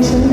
Atención.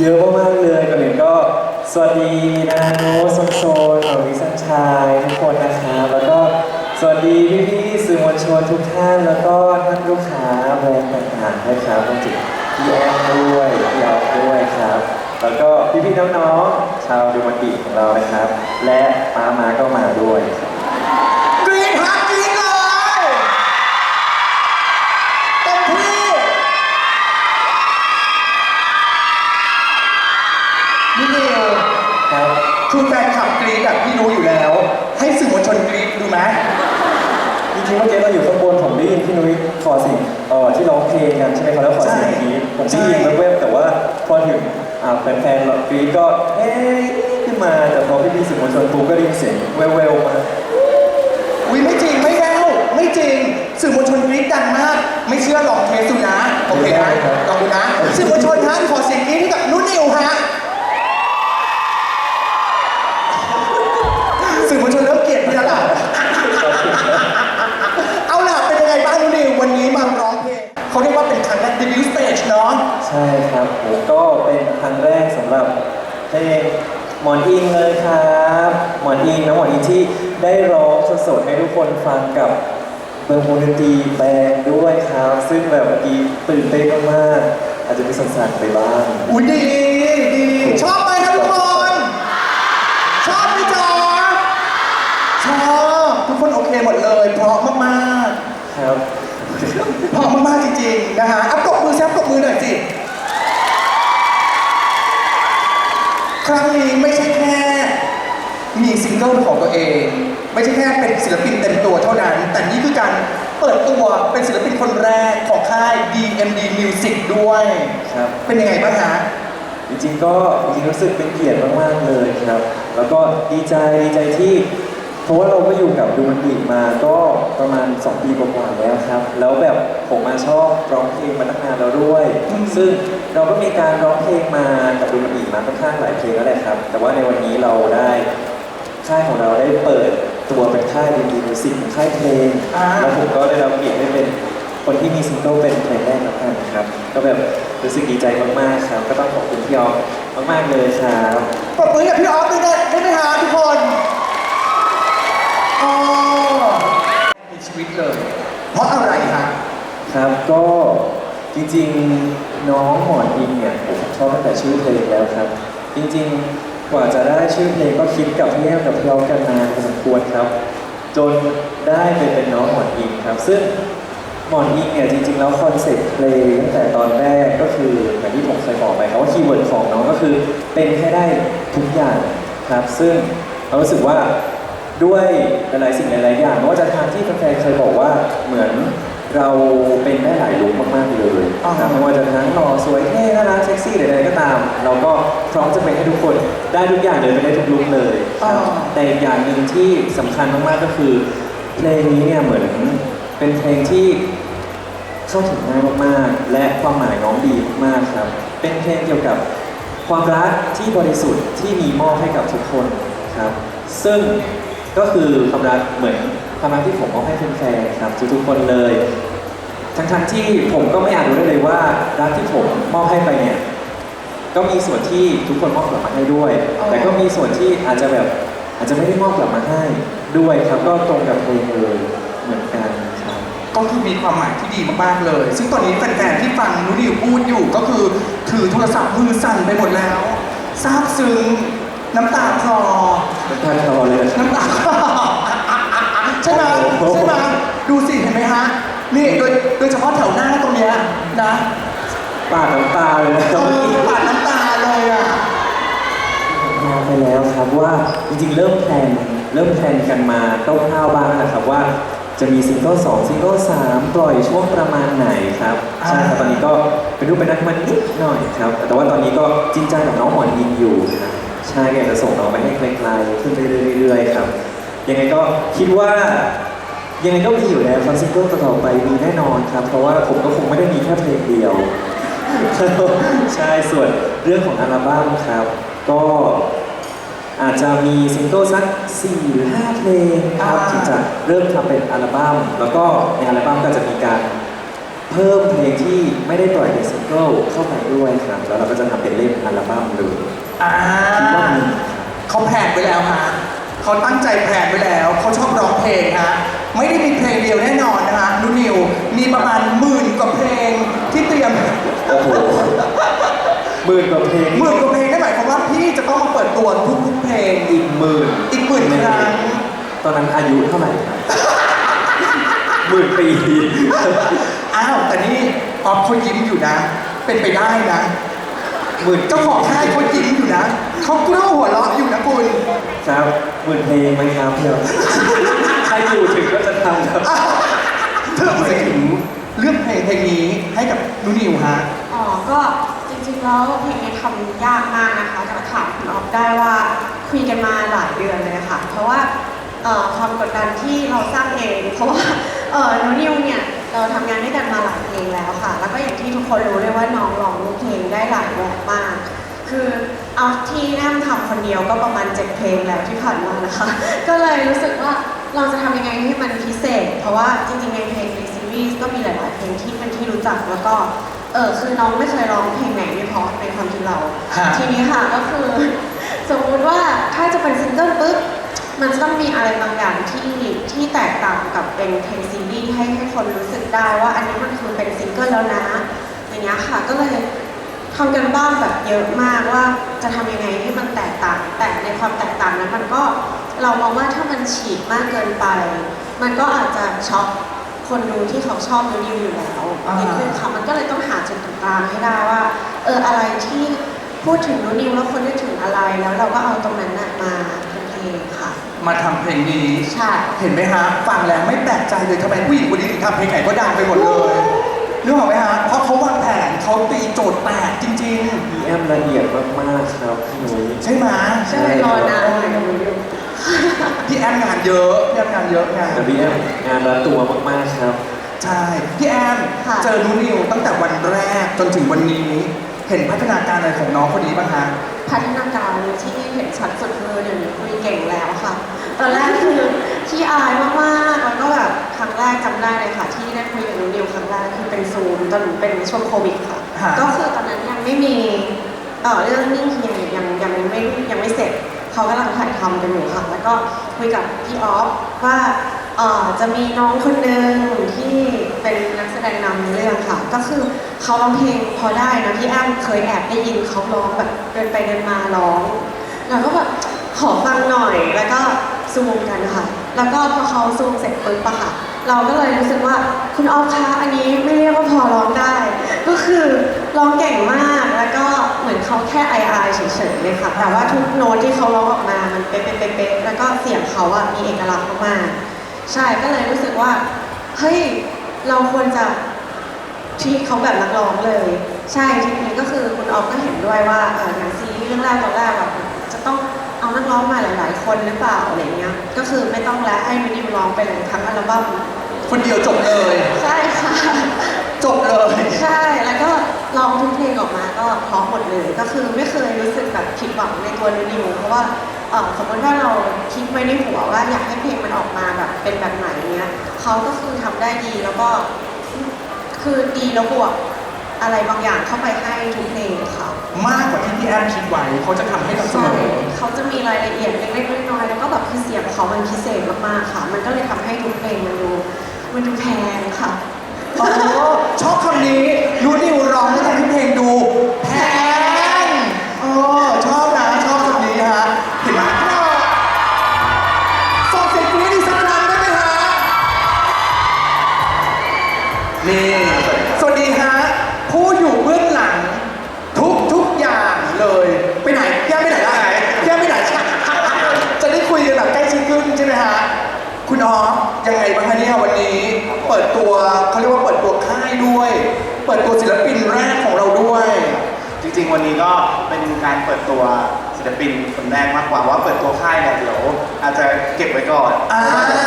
เยอะมากๆเลยก่อนอื่นก็สวัสดีนาโนสมโซนของวิสันชายทุกคนนะครับแล้วก็สวัสดีพี่ๆสื่อมวลชนทุกท่าน แล้วก็ท่านลูกค้าแบรนด์ต่างๆด้วยครับรวมถึงพี่แอมด้วยพี่ออฟด้วยครับ แล้วก็พี่ๆน้องๆชาวดูมันดีของเรานะครับ และป้ามาก็มาด้วยครับ ครับคือแฟนคลับกรี๊ดแบบพี่รู้อยู่แล้ว ให้สื่อมวลชนกรี๊ดดูไหมจริงๆเมื่อกี้เราอยู่ข้างบนผมได้ยินพี่นุ้ยขอเสิ่งเอ่อที่ร้องเพลงกันใช่ไหมครับแล้วขอเสียงกรี๊ดผมได้ยินแวบๆแต่ว่าพอถึงอ่าแฟนๆเรากรี๊ดก็เฮ้ยขึ้นมาแต่พอพี่ๆสื่อมวลชนปุ๊บก็ได้ยินเสียงแววๆมาอุ้ยไม่จริงไม่แววไม่จริง สื่อมวลชนกรี๊ดดังมาก ไม่เชื่อลองเทสดูนะโอเคนะลองดูนะสื่อมวลชน ใช่ครับผมก็เป็นครั้งแรกสำหรับเพลงหมอนอิงเลยครับหมอนอิงนะหมอนอิงที่ได้ร้องสดๆให้ทุกคนฟังกับเบอร์โมนตรีแบนด์ด้วยครับ ซึ่งแบบเมื่อกี้ตื่นเต้นมากๆอาจจะมีสั่นๆไปบ้าง อุ้ยดีดีชอบไหมครับทุกคนชอบไหมจ๊ะชอบทุกคนโอเคหมดเลยเพราะมากครับ ๆเพราะมากๆจริงๆนะฮะอัปรบมือแซปรบมือหน่อยสิ ครั้งนี้ไม่ใช่แค่ มีซิงเกิลของตัวเอง ไม่ใช่แค่เป็นศิลปินเต็มตัวเท่านั้น แต่นี่คือการเปิดตัวเป็นศิลปินคนแรกของค่าย DMD Music ด้วย ครับ เป็นยังไงบ้างฮะ จริงๆก็จริงๆรู้สึกเป็นเกียรติมากๆเลยครับ แล้วก็ดีใจดีใจที่ ราะว่าเราก็อยู่กับดูมันดีมาก็ประมาณ 2 ปีกว่าๆแล้วครับ แล้วแบบผมมาชอบร้องเพลงมาตั้งนานแล้วด้วย ซึ่งเราก็มีการร้องเพลงมากับดูมันดีมาค่อนข้างหลายเพลงแล้วแหละครับ แต่ว่าในวันนี้เราได้ค่ายของเราได้เปิดตัวเป็นค่ายดีดีมิวสิกค่ายเพลงอ่าแล้วผมก็ได้รับเกียรติได้เป็นคนที่มีซิงเกิลเป็นเพลงแรกแล้วกันครับ ก็แบบรู้สึกดีใจมากๆครับ ก็ต้องขอบคุณพี่ออฟมากๆเลยครับปรบมือกับพี่ออฟด้วยได้ได้ไหมฮะทุกคนอ๋อมีชีวิตเลย เพราะอะไรฮะ ครับก็จริงๆน้องหมอนอิงเนี่ยผมชอบตั้งแต่ชื่อเพลงแล้วครับ จริงๆกว่าจะได้ชื่อเพลงก็คิดกับพี่แอมกับพี่ออฟกันนานพอสมควรครับ จนได้ไปเป็นน้องหมอนอิงครับ ซึ่งหมอนอิงเนี่ยจริงๆแล้วคอนเซ็ปต์เพลงตั้งแต่ตอนแรกก็คืออย่างที่ผมเคยบอกไปครับว่าคีย์เวิร์ดของน้องก็คือเป็นให้ได้ทุกอย่างครับ ซึ่งเรารู้สึกว่าด้วยหลายๆสิ่งหลายๆอย่างไม่ว่าจะทางที่แฟนๆเคยบอกว่าเหมือน เราเป็นได้หลายลุคมากๆเลยอ่านะไม่ว่าจะทั้งหล่อสวยเท่น่ารักเซ็กซี่หรืออะไรก็ตาม เราก็พร้อมจะเป็นให้ทุกคนได้ทุกอย่างเลยเป็นได้ทุกลุคเลยครับแต่อีกอย่างหนึ่งที่สำคัญมากๆก็คือเพลงนี้เนี่ยเหมือนเป็นเพลงที่ เข้าถึงง่ายมากๆ และความหมายน้องดีมากๆครับ เป็นเพลงเกี่ยวกับความรักที่บริสุทธิ์ที่มีมอบให้กับทุกคนครับ ซึ่งก็คือความรักเหมือน ความรักที่ผมมอบให้แฟนๆครับทุกๆคนเลย ทั้งๆที่ผมก็ไม่อาจรู้ได้เลยว่ารักที่ผมมอบให้ไปเนี่ย ก็มีส่วนที่ทุกคนมอบกลับมาให้ด้วย อ๋อ แต่ก็มีส่วนที่อาจจะแบบอาจจะไม่ได้มอบกลับมาให้ด้วยครับ ก็ตรงกับเพลงเลยเหมือนกันครับ ก็คือมีความหมายที่ดีมากๆเลย ซึ่งตอนนี้แฟนๆที่ฟังนุนิวพูดอยู่ก็คือถือโทรศัพท์มือสั่นไปหมดแล้วซาบซึ้งน้ำตาคลอเป็นท่านรอเลยนะครับ น้ำตาคลอ ใช่ไหมโอ้โหใช่ไหมดูสิเห็นไหมฮะ นี่โดยโดยเฉพาะแถวหน้าตรงเนี้ยนะปาดน้ำตาเลยนะคเอรับอปาดน้ำตาเลยอะมาไปแล้วครับว่าจริงๆ เริ่มแพลนเริ่มแพลนกันมาคร่าวๆบ้างนะครับว่าจะมีซิงเกิล2ซิงเกิล3ปล่อยช่วงประมาณไหนครับอ่า ใช่ครับตอนนี้ก็เป็นรูปเป็นนักมันนิดหน่อยครับ แต่ว่าตอนนี้ก็จริงจังกับน้องหมอนยิงอยู่ครับใช่อยากจะส่งน้องไปให้ไกลๆขึ้นไปเรื่อยๆครับ ยังไงก็คิดว่ายังไงก็มีอยู่แล้วครับซิงเกิลต่อๆไปมีแน่นอนครับ เพราะว่าผมก็คงไม่ได้มีแค่เพลงเดียวใช่ส่วนเรื่องของอัลบั้มครับ ก็อาจจะมีซิงเกิลสัก4หรือ5เพลงครับอ่าที่จะเริ่มทำเป็นอัลบั้มแล้วก็ในอัลบั้มก็จะมีการเพิ่มเพลงที่ไม่ได้ปล่อยเป็นซิงเกิลเข้าไปด้วยครับแล้วเราก็จะทำเป็นเล่มอัลบั้มเลยอ่าคิดว่ามีเขาแผนไว้แล้วฮะ เขาตั้งใจแผนไว้แล้ว เขาชอบร้องเพลงฮะไม่ได้มีเพลงเดียวแน่นอนนะฮะนูนิว มีประมาณหมื่นกว่าเพลงที่เตรียมโอ้โหหมื่นกว่าเพลงหมื่นกว่าเพลงนั่นหมายความว่าพี่จะต้องมาเปิดตัวทุกๆเพลงอีกหมื่นอีกหมื่นครั้งตอนนั้นอายุเท่าไหร่ครับหมื่นปีอ้าวแต่นี่ออฟเขายิ้มอยู่นะ เป็นไปได้นะ หมื่นเจ้าของค่ายเขายิ้มอยู่นะเขากล้าหัวเราะอยู่นะคุณครับหมื่นเพลงไหมครับเดี๋ยวใครอยู่ถึงก็จะทำครับอ้าวเธอมาถึงเลือกเพลงเพลงนี้ให้กับนูนิวฮะ อ๋อ ก็จริงๆแล้วเพลงนี้ทำยากมากนะคะแต่ถามคุณออฟได้ว่าคุยกันมาหลายเดือนเลยค่ะ เพราะว่าเอ่อความกดดันที่เราสร้างเอง เพราะว่าเออน้องนิวเนี่ย เราทำงานด้วยกันมาหลายเพลงแล้วค่ะ แล้วก็อย่างที่ทุกคนรู้เลยว่าน้องร้องเพลงได้หลายแบบมาก คือเอาที่แอมทำคนเดียวก็ประมาณเจ็ดเพลงแล้วที่ผ่านมานะคะ ก็เลยรู้สึกว่าเราจะทำยังไงให้มันพิเศษ เพราะว่าจริงๆในเพลงในซีรีส์ก็มีหลาย ๆ เพลงที่เป็นที่รู้จักแล้วก็เออคือน้องไม่เคยร้องเพลงไหนไม่เพราะในความที่เราฮะทีนี้ค่ะก็คือ สมมุติว่าถ้าจะเป็นซิงเกิลปุ๊บ มันจะต้องมีอะไรบางอย่างที่ที่แตกต่างกับเป็นเพลงซีรีส์ให้ให้คนรู้สึกได้ว่าอันนี้มันคือเป็นซิงเกิลแล้วนะอย่างเงี้ยค่ะก็เลยทำกันบ้างแบบเยอะมากว่าจะทำยังไงให้มันแตกต่าง แต่ในความแตกต่างนั้นมันก็เรามองว่าถ้ามันฉีกมากเกินไป มันก็อาจจะช็อกคนดูที่เขาชอบดูนิวอยู่แล้วอ่านิดนึงค่ะมันก็เลยต้องหาจุดตรงกลางให้ได้ว่า เอออะไรที่พูดถึงนูนิวแล้วคนนึกถึงอะไรแล้วเราก็เอาตรงนั้นน่ะมา เป็นเพลงค่ะ มาทำเพลงนี้ ใช่ เห็นไหมฮะ ฟังแล้วไม่แปลกใจเลยทำไมผู้หญิงคนนี้ถึงทำเพลงไหนก็ดังไปหมดเลยนึกออกไหมฮะ เพราะเขาวางแผนเขาตีโจทย์แตกจริง พีแอมละเอียดมากๆครับพี่หนุ่ยๆ ใช่ไหมใช่รอนานเลยกับนูนิวพี่แอมงานเยอะพี่แอมงานเยอะงาน แต่พีแอมงานรัดตัวมากๆครับ ใช่ พี่แอมค่ะ เจอนูนิวตั้งแต่วันแรกจนถึงวันนี้ เห็นพัฒนาการอะไรของน้องคนนี้บ้างฮะ พัฒนาการที่เห็นชัดสุดคือเดี๋ยวนี้คุยเก่งแล้วค่ะ ตอนแรกคือที่อายมากๆแล้วก็แบบครั้งแรกจำได้เลยค่ะ ที่ได้คุยกับนูนิวครั้งแรกคือเป็นซูมตอนเป็นช่วงโควิดค่ะ ฮะ ก็คือตอนนั้นยังไม่มีเอ่อเรื่องนิ่งเฮียยังยังไม่ยังไม่เสร็จเขากำลังถ่ายทำกันอยู่ค่ะ แล้วก็คุยกับพี่ออฟว่า เอ่อจะมีน้องคนหนึ่งที่เป็นนักแสดงนำในเรื่องค่ะ ก็คือเขาร้องเพลงพอได้นะพี่แอมเคยแอบได้ยินเขาร้องแบบเดินไปเดินมาร้องเราก็แบบขอฟังหน่อยแล้วก็ซูมกันค่ะ แล้วก็พอเขาซูมเสร็จปุ๊บอะค่ะ เราก็เลยรู้สึกว่าคุณออฟคะอันนี้ไม่เรียกว่าพอร้องได้ ก็คือร้องเก่งมากแล้วก็เหมือนเขาแค่ไอไอเฉยๆเลยค่ะ แต่ว่าทุกโน้ตที่เขาร้องออกมามันเป๊ะๆๆๆแล้วก็เสียงเขาอะมีเอกลักษณ์มากๆ ใช่ก็เลยรู้สึกว่าเฮ้ยเราควรจะที่เขาแบบนักร้องเลย ใช่ทีนี้ก็คือคุณออฟก็เห็นด้วยว่าเออหนังซีรีส์เรื่องแรกตอนแรกแบบจะต้องเอานักร้องมาหลายๆ คนหรือเปล่าอะไรเงี้ยก็คือไม่ต้องแล้วให้มินิวร้องไปเลยทั้งอัลบั้มคนเดียวจบเลย ใช่ค่ะจบเลย ใช่แล้วก็ร้องทุกเพลงออกมาก็เพราะหมดเลย ก็คือไม่เคยรู้สึกแบบผิดหวังในตัวนิวเพราะว่า เออสมมติว่าเราคิดไว้ในหัวว่าอยากให้เพลงมันออกมาแบบเป็นแบบไหนเนี้ยเขาก็คือทำได้ดีแล้วก็คือดีแล้วบวกอะไรบางอย่างเข้าไปให้ทุกเพลงค่ะมากกว่าที่พี่แอมคิดไว้เขาจะทำให้เราเสมใช่อเขาจะมีรายละเอียดเล็กๆน้อยๆแล้วก็แบบคือเสียงเขามันพิเศษมากๆค่ะ มันก็เลยทำให้ทุกเพลงมันดูมันดูแพงค่ะโอ้ชอบคำนี้นูนิวร้องแล้วทำให้เพลงดูแพงโอ้ คุณออฟยังไงบ้างคะเนี่ยวันนี้ เปิดตัวเขาเรียกว่าเปิดตัวค่ายด้วย เปิดตัวศิลปินแรกของเราด้วย จริงๆ วันนี้ก็เป็นการเปิดตัวศิลปินคนแรกมากกว่าว่าเปิดตัวค่ายเนี่ยเดี๋ยวอาจจะเก็บไว้ก่อนอ่า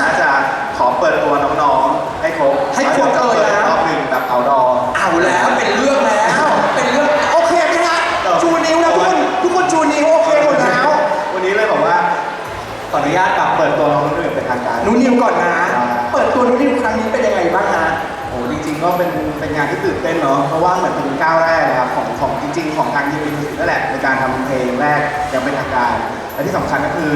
อาจจะขอเปิดตัวน้องๆ ให้ครบให้ครบแล้วดี๋ยวจะเปิดเลยนะรอบหนึ่งแบบเอาดอ เอาแล้วเป็นเรื่อง ญาตแบบเปิดตัวน้องนุ่นนิวเป็นทางการ หนูนิวก่อนนะครับเปิดตัวหนูนิวครั้งนี้เป็นยังไงบ้างฮะโอ้จริงๆก็เป็นเป็นงานที่ตื่นเต้นเนาะเพราะว่าเหมือนเป็นก้าวแรกนะครับของของจริง ๆ ของทางทีมมิวสิกนั่นแหละในการทำเพลงแรกอย่างเป็นทางการ และที่สำคัญก็คือ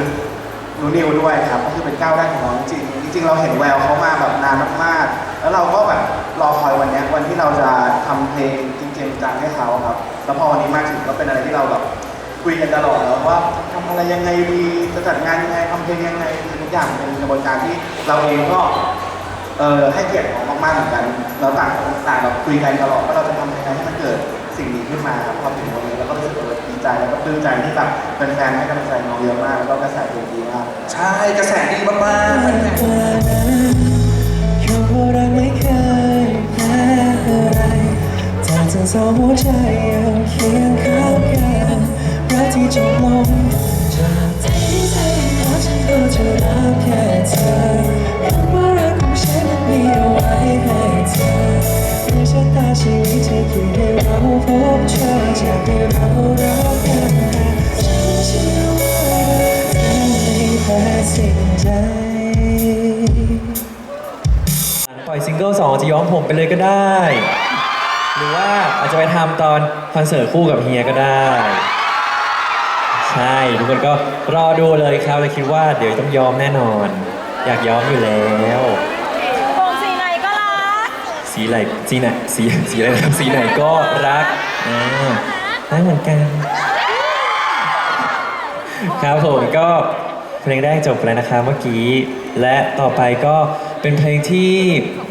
หนูนิวด้วยครับก็คือเป็นก้าวแรกของน้องจริงจริงๆเราเห็นแววเขามาแบบนานมากๆ แล้วเราก็แบบรอคอยวันเนี้ยวันที่เราจะทำเพลงจริงๆจังให้เขาครับ แล้วพอวันนี้มาถึงก็เป็นอะไรที่เราแบบ คุยกันตลอดแล้วว่าทำอะไรยังไงดีจะจัดงานยังไงทำเพลงยังไงทุกอย่างเป็นกระบวนการที่เราเองก็เออให้เกียรติของมากๆเหมือนกัน เราต่างคนต่างแบบคุยกันตลอดว่าเราจะทำยังไงให้มันเกิดสิ่งนี้ขึ้นมาครับพอถึงวันนี้เราก็รู้สึกเออดีใจแล้วก็ปลื้มใจที่แบบแฟนๆให้กำลังใจน้องเยอะมากแล้วก็กระแสเพลงดีมากใช่กระแสดีมากๆแฟนอยู่รักเคยแพ้อสองหัวใจยังเคียงข้างกัน ที่จบลงจากที่ใจของฉันก็จะรักแค่เธอคำว่ารักของฉันมีเอาไว้ให้เธอเรื่องชะตาชีวิตที่คิดให้เราพบเจอจากที่เรารักกันฉันเชื่อว่าเธอไม่แพ้สิ่งใดปล่อยซิงเกิลสองจะย้อมผมไปเลยก็ได้ หรือว่าอาจจะไปทำตอนคอนเสิร์ตคู่กับเฮียก็ได้ ใช่ ทุกคนก็รอดูเลยครับเลยคิดว่าเดี๋ยวต้องย้อมแน่นอน อยากย้อมอยู่แล้วผมสีไหนก็รักสีไหนสีไหนสีสีอะไรนะครับสีไหนก็รักอ่ารักเหมือนกัน ครับผมก็เพลงแรกจบไปแล้วนะครับเมื่อกี้ และต่อไปก็เป็นเพลงที่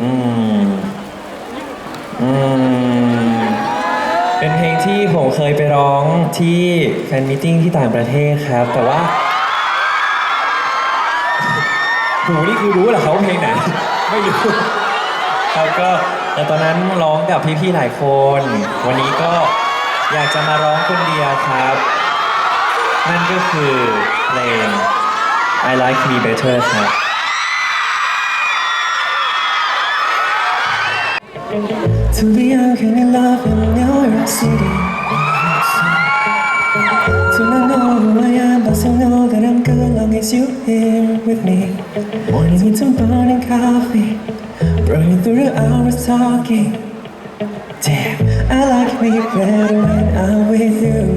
อืม อืม เป็นเพลง ที่ผมเคยไปร้องที่แฟนมิทติ้งที่ต่างประเทศครับ แต่ว่าหูนี่คือรู้เหรอเขาเพลงไหน ไม่รู้ครับก็แต่ตอนนั้นร้องกับพี่ๆหลายคน วันนี้ก็อยากจะมาร้องคนเดียวครับ นั่นก็คือเพลง I Like Me Better ครับ To be young and in love in York City. To not know who I am but still know that I'm good long as you here with me. Morning into morning coffee Burning through the hours talking. Damn, I like me better when I'm with you